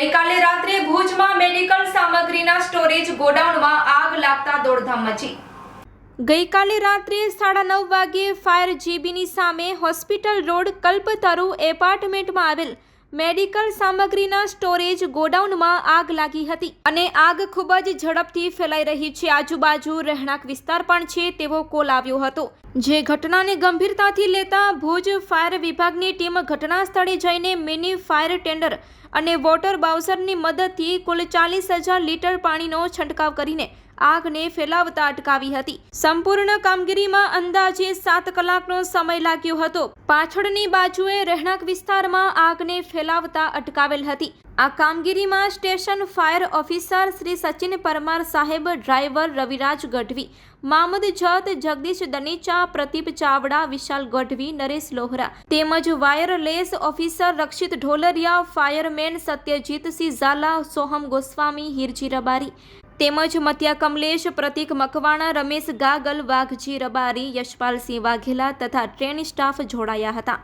ગઈકાલે રાત્રે ભુજમાં મેડિકલ સામગ્રીના સ્ટોરેજ ગોડાઉનમાં આગ લાગતા દોડધામ મચી. ગઈકાલે રાત્રે સાડા નવ વાગ્યે ફાયર જીબીની સામે હોસ્પિટલ રોડ કલ્પતરુ એપાર્ટમેન્ટમાં આવેલ મેડિકલ સામગ્રીના સ્ટોરેજ ગોડાઉનમાં આગ લાગી હતી અને આગ ખૂબ જ ઝડપથી ફેલાઈ રહી છે. આજુબાજુ રહેણાંક વિસ્તાર પણ છે તેવો કોલ આવ્યો હતો. જે ઘટનાને ગંભીરતાથી લેતા ભુજ ફાયર વિભાગની ટીમ ઘટના સ્થળે જઈને મિની ફાયર ટેન્ડર અને વોટર બાઉસરની મદદથી કુલ ચાલીસ હજાર લીટર પાણીનો છંટકાવ કરીને આગને ફેલાવતા અટકાવી હતી. સંપૂર્ણ કામગીરીમાં અંદાજે સાત કલાકનો સમય લાગ્યો હતો. પાછળની બાજુએ રહેણાંક વિસ્તારમાં આગને ફેલાવતા અટકાવેલ હતી. આ કામગીરીમાં station fire officer Shri Sachin Parmar સાહેબ, ડ્રાઈવર રવિરાજ ગઢવી, મામદ જત જગદીશ દનેચા પ્રદીપ ચાવડા, વિશાલ ગઢવી, નરેશ લોહરા તેમજ wireless officer Rakshit Dholariya, fireman Satyajitsinh Zala Soham Goswami, Hirji Rabari તેમજ મત્યા કમલેશ, પ્રતિક મકવાણા, રમેશ ગાગલ, વાઘજી રબારી, યશપાલસિંહ વાઘેલા તથા ટ્રેન સ્ટાફ જોડાયા હતા.